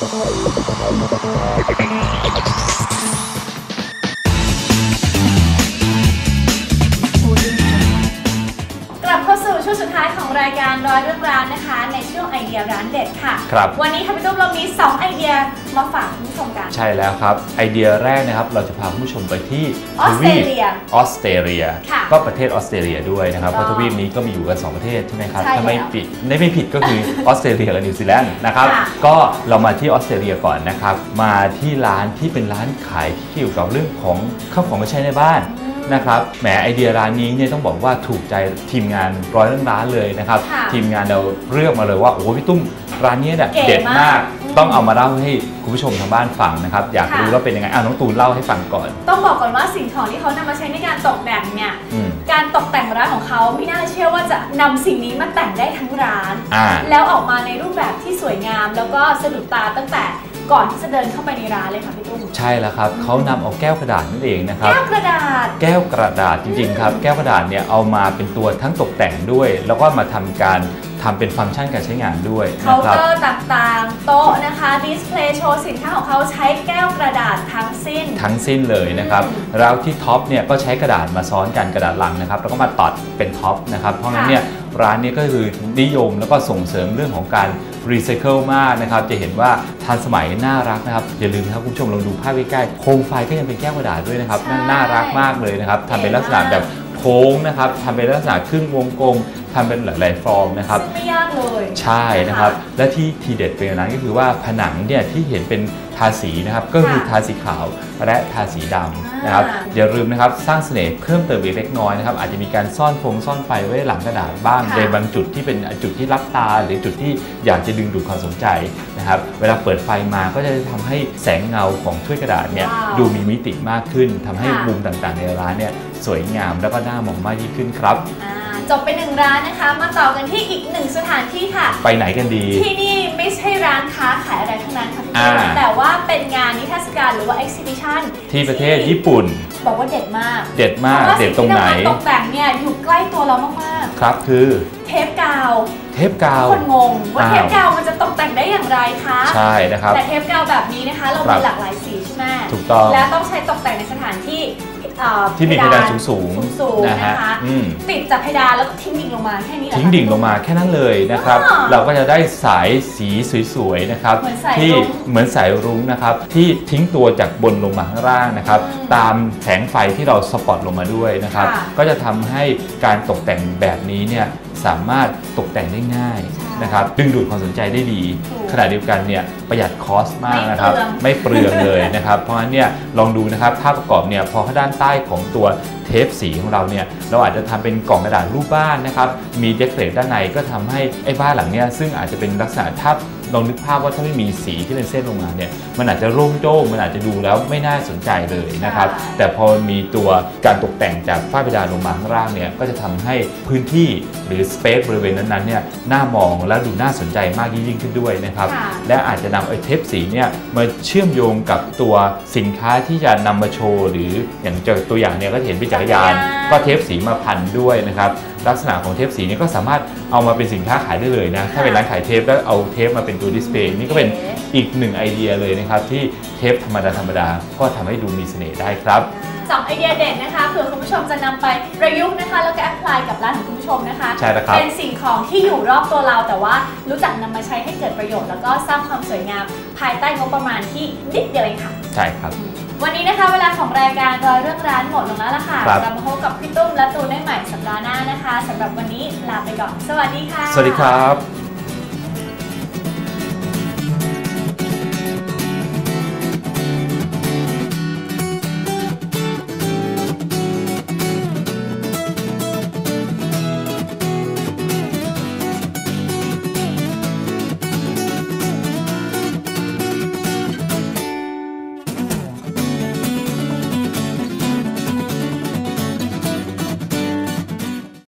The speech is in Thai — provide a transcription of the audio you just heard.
Oh, my God. ช่วงสุดท้ายของรายการร้อยเรื่องราวนะคะ ในช่วงไอเดียร้านเด็ดค่ะ ครับ วันนี้ค่ะพี่ตุ้มเรามี 2 ไอเดียมาฝากคุณผู้ชมกัน ใช่แล้วครับ ไอเดียแรกนะครับ เราจะพาคุณผู้ชมไปที่ออสเตรเลียทวีปออสเตรเลีย ค่ะก็ประเทศออสเตรเลียด้วยนะครับถูเพกต้องราะทวีปนี้ก็มีอยู่กัน2ประเทศใช่ไหมครับ ใช่ถ้าไม่แล้วผิดไม่ไม่ผิดก็คือออสเตรเลียกับนิวซีแลนด์นะครับ ค่ะ ก็เรามาที่ออสเตรเลียก่อนนะครับ มาที่ร้านที่เป็นร้านขายที่เกี่ยวกับเรื่องของข้าวของมาใช้ในบ้าน นะครับแหมไอเดียร้านนี้เนี่ยต้องบอกว่าถูกใจทีมงานร้อยเรื่องร้านเลยนะครับค่ะทีมงานเราเลือกมาเลยว่าโอ้โหพี่ตุ้มร้านนี้เนี่ยเก๋เด็ดมามาก กต้องเอามาเล่าให้คุณผู้ชมทางบ้านฟังนะครับอยากค่ะ รู้ว่าเป็นยังไงอะน้องตูนเล่าให้ฟังก่อนต้องบอกก่อนว่าสิ่งของที่เขานำมาใช้ในการตกแต่งเนี่ยอืมการตกแต่งร้านของเขาไม่น่าเชื่อว่าจะนำสิ่งนี้มาแต่งได้ทั้งร้าน อ่า แล้วออกมาในรูปแบบที่สวยงาม แล้วก็สะดุดตาตั้งแต่ ก่อนที่จะเดินเข้าไปในร้านเลยค่ะพี่ตุ้มใช่แล้วครับเขานำเอาแก้วกระดาษนั่นเองนะครับ แก้วกระดาษ แก้วกระดาษจริงๆครับ แก้วกระดาษเนี่ยเอามาเป็นตัวทั้งตกแต่งด้วย แล้วก็มาทำการทำเป็นฟังก์ชันการใช้งานด้วยเคานะน์ครับ เตอร์ต่างๆ โต๊ะนะคะดิสเพลย์โชว์สินค้าของเขาใช้แก้วกระดาษทั้งสิ้น ทั้งสิ้นเลยนะครับแล้วที่ท็อปเนี่ยก็ใช้กระดาษมาซ้อนกันกระดาษลังนะครับแล้วก็มาตัดเป็นท็อปนะครับเพราะงั้นเนี่ยร้านนี้ก็คือนิยมแล้วก็ส่งเสริมเรื่องของการรีไซเคิลมากนะครับ จะเห็นว่าทันสมัยน่ารักนะครับ อย่าลืมนะครับคุณผู้ชมลองดูภาพใกล้ๆโคมไฟก็ยังเป็นแก้วกระดาษด้วยนะครับน่ารักมากเลยนะครับทำเป็นลักษณะแบบ โค้งนะครับทำเป็นลักษณะครึ่งวงกลมทำเป็นหลายๆฟอร์มนะครับซึ่งไม่ยากเลยใช่นะครับ และที่ทีเด็ดเป็นอย่างนั้นก็คือว่าผนังเนี่ยที่เห็นเป็นทาสีนะครับก็คือค่ะทาสีขาวและทาสีดำนะครับอ่าอย่าลืมนะครับสร้างเสน่ห์เพิ่มเติมอีกเล็กน้อยนะครับอาจจะมีการซ่อนฟงซ่อนไฟไว้หลังกระดาษบ้างค่ะในบางจุดที่เป็นจุดที่รับตา หรือจุดที่อยากจะดึงดูดความสนใจนะครับเวลาเปิดไฟมาก็จะทำให้แสงเงาของถ้วยกระดาษเนี่ยว้าวดูมีมิติมากขึ้นทำให้ค่ะมุมต่างๆ ในร้านเนี่ย สวยงามแล้วก็น่ามองมากยิ่งขึ้นครับ อ่าจบไปหนึ่งร้านนะคะ มาต่อกันที่อีกหนึ่งสถานที่ค่ะ ไปไหนกันดี ที่นี่ไม่ใช่ร้านค้าขายอะไรทั้งนั้นค่ะพี่อ่าตุ้มแต่ว่าเป็นงานนิทรรศการหรือว่า exhibition ที่ประเทศญี่ปุ่น บอกว่าเด็ดมากเด็ดมากพะว่เด็ดตรงไหน สิ่ที่ำมาตกแต่งเนี่ยอยู่ใกล้ตัวเรามากครับคือ ๆ เทปกาวเทปกาวทุกคนงงว่าอ้าว เทปกาวมันจะตกแต่งได้อย่างไรคะใช่นะครับ แต่เทปกาวแบบนี้นะคะ เราครัมีบหลากหลายสีใช่ไหมถูกต้อง และต้องใช้ตกแต่งในสถานที่ เอ่อที่มีเพดานสูงสูงสูงๆนะนะฮะคะอืมติดจากเพดานแล้วก็ทิ้งดิ่งลงมาแค่นี้แหละทิ้งดิ่งลงมาแค่นั้นเลยนะครับอ่าเราก็จะได้สายสีสวยๆนะครับ เหมือนสายที่รุ้งเหมือนสายรุ้งนะครับ ที่ทิ้งตัวจากบนลงมาข้างล่างนะครับ อืมตามแสงไฟที่เราสปอตลงมาด้วยนะครับ ค่ะ ก็จะทำให้การตกแต่งแบบนี้เนี่ย สามารถตกแต่งได้ง่ายใช่นะครับดึงดูดความสนใจได้ดีถูกขณะเดียวกันเนี่ยประหยัดคอสมากนะครับไม่เปลืองไม่เปลืองเลยนะครับเพราะฉะนั้นเนี่ยลองดูนะครับภาพประกอบเนี่ยพอข้างด้านใต้ของตัวเทปสีของเราเนี่ยเราอาจจะทำเป็นกล่องกระดาษรูปบ้านนะครับมีเดคเรทด้านในก็ทำให้ไอ้บ้านหลังเนี้ยซึ่งอาจจะเป็นลักษณะถ้า ลองนึกภาพว่าถ้าไม่มีสีที่เป็นเส้นลงมาเนี่ยมันอาจจะโร่งโจ้งมันอาจจะดูแล้วไม่น่าสนใจเลยนะครับใช่แต่พอมีตัวการตกแต่งจากฝ้าเพดานลงมาข้างล่างเนี่ยก็จะทำให้พื้นที่หรือสเปซบริเวณนั้นๆเนี่ยน่ามองและดูน่าสนใจมากยิ่งขึ้นด้วยนะครับค่ะและอาจจะนำไอ้เทปสีเนี่ยมาเชื่อมโยงกับตัวสินค้าที่จะนำมาโชว์หรืออย่างตัวอย่างเนี่ยก็จะเห็นเป็นจักรยานจักรยาน ก็เทปสีมาพันด้วยนะครับลักษณะของเทปสีเนี่ยก็สามารถเอามาเป็นสินค้าขายได้เลยนะถ้าเป็นร้านขายเทปแล้วเอาเทปมาเป็นตัวดิสเพลย์นี่ก็เป็นอีกหนึ่งไอเดียเลยนะครับ ที่เทปธรรมดาธรรมดาก็ทำให้ดูมีเสน่ห์ได้ครับสองไอเดียเด่นนะคะเผื่อคุณผู้ชมจะนำไปประยุกต์นะคะ แล้วก็แอพพลายกับร้านของคุณผู้ชมนะคะใช่แล้วครับเป็นสิ่งของที่อยู่รอบตัวเรา แต่ว่ารู้จักนำมาใช้ให้เกิดประโยชน์ แล้วก็สร้างความสวยงาม ภายใต้งบประมาณที่นิดเดียวเองค่ะ ใช่ครับ วันนี้นะคะเวลาของรายการรอยเรื่องร้านหมดลงแล้วล่ะค่ะครับเรามาพบกับพี่ตุ้มและตูนได้ใหม่สัปดาห์หน้านะคะสำหรับวันนี้ลาไปก่อน สวัสดีค่ะ สวัสดีครับ